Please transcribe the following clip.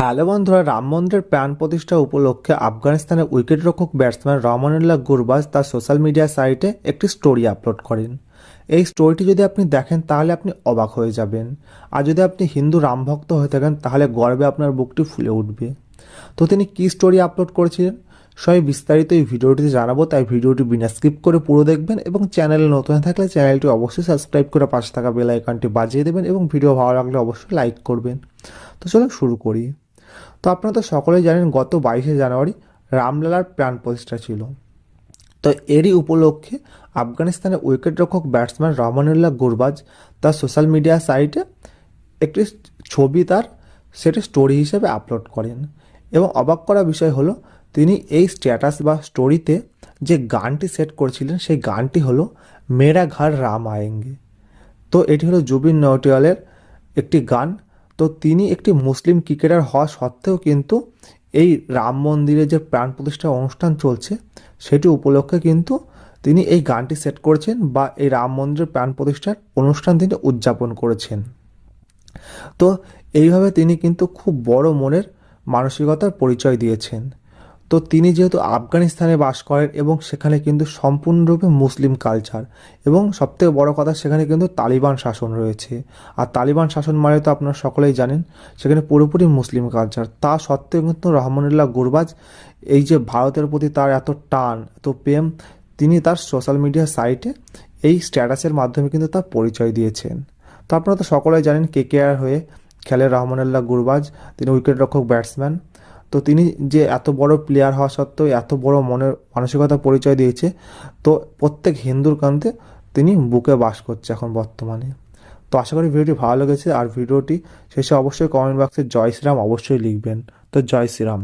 Hello বন্ধুরা, রাম মন্দিরের প্রাণ প্রতিষ্ঠা উপলক্ষে আফগানিস্তানের উইকেটরক্ষক ব্যাটসম্যান রহমানুল্লাহ গুরবাজ তার সোশ্যাল মিডিয়া সাইটে একটি স্টোরি আপলোড করেন। এই স্টোরিটি যদি আপনি দেখেন, তাহলে আপনি অবাক হয়ে যাবেন। আর যদি আপনি হিন্দু রাম ভক্ত হয়ে থাকেন, তাহলে গর্বে আপনার বুকটি ফুলে উঠবে। তো তিনি কী স্টোরি আপলোড করেছিলেন? সবাই বিস্তারিত এই ভিডিওটিতে জানাব, তাই ভিডিওটি বিনা স্কিপ করে পুরো দেখবেন এবং চ্যানেলে নতুন থাকলে চ্যানেলটি অবশ্যই সাবস্ক্রাইব করে পাশে থাকা বেল আইকনটি বাজিয়ে দেবেন এবং ভিডিও ভালো লাগলে অবশ্যই লাইক করবেন। তো চলুন শুরু করি। তো আপনারা তো সকলেই জানেন গত বাইশে জানুয়ারি রামলালার প্রাণ প্রতিষ্ঠা ছিল। তো এরই উপলক্ষে আফগানিস্তানের উইকেটরক্ষক ব্যাটসম্যান রহমানুল্লাহ গুরবাজ তার সোশ্যাল মিডিয়া সাইটে একটি ছবি তার সেটা স্টোরি হিসেবে আপলোড করেন এবং অবাক করা বিষয় হলো, তিনি এই স্ট্যাটাস বা স্টোরিতে যে গানটি সেট করেছিলেন সেই গানটি হলো মেরা ঘর রাম আয়েঙ্গে তো এটি হলো জুবিন নটিয়ালের একটি গান তো তিনি একটি মুসলিম ক্রিকেটার হওয়া সত্ত্বেও কিন্তু এই রাম মন্দিরে যে প্রাণ প্রতিষ্ঠা অনুষ্ঠান চলছে, সেটি উপলক্ষে কিন্তু তিনি এই গানটি সেট করেছেন বা এই রাম মন্দিরের প্রাণ প্রতিষ্ঠার অনুষ্ঠান তিনি উদযাপন করেছেন। তো এইভাবে তিনি কিন্তু খুব বড় মনের মানসিকতার পরিচয় দিয়েছেন। তো তিনি যেহেতু আফগানিস্তানে বাস করেন এবং সেখানে কিন্তু সম্পূর্ণরূপে মুসলিম কালচার এবং সবথেকে বড় কথা সেখানে কিন্তু তালিবান শাসন রয়েছে। আর তালিবান শাসন মানে তো আপনারা সকলেই জানেন, সেখানে পুরোপুরি মুসলিম কালচার। তা সত্ত্বেও কিন্তু রহমানুল্লাহ গুরবাজ এই যে ভারতের প্রতি তার এত টান, এত প্রেম, তিনি তার সোশ্যাল মিডিয়া সাইটে এই স্ট্যাটাসের মাধ্যমে কিন্তু তার পরিচয় দিয়েছেন। তো আপনারা তো সকলেই জানেন কে কে আর হয়ে খেলে রহমানুল্লাহ গুরবাজ, তিনি উইকেটরক্ষক ব্যাটসম্যান। তো তিনি যে এত বড় প্লেয়ার হওয়া সত্ত্বেও এত বড় মনের মানসিকতা পরিচয় দিয়েছে, তো প্রত্যেক হিন্দুর কান্তে তিনি বুকে বাস করছে এখন বর্তমানে। তো আশা করি ভিডিওটি ভালো লেগেছে, আর ভিডিওটি শেষে অবশ্যই কমেন্ট বক্সে জয় শ্রীরাম অবশ্যই লিখবেন। তো জয় শ্রীরাম।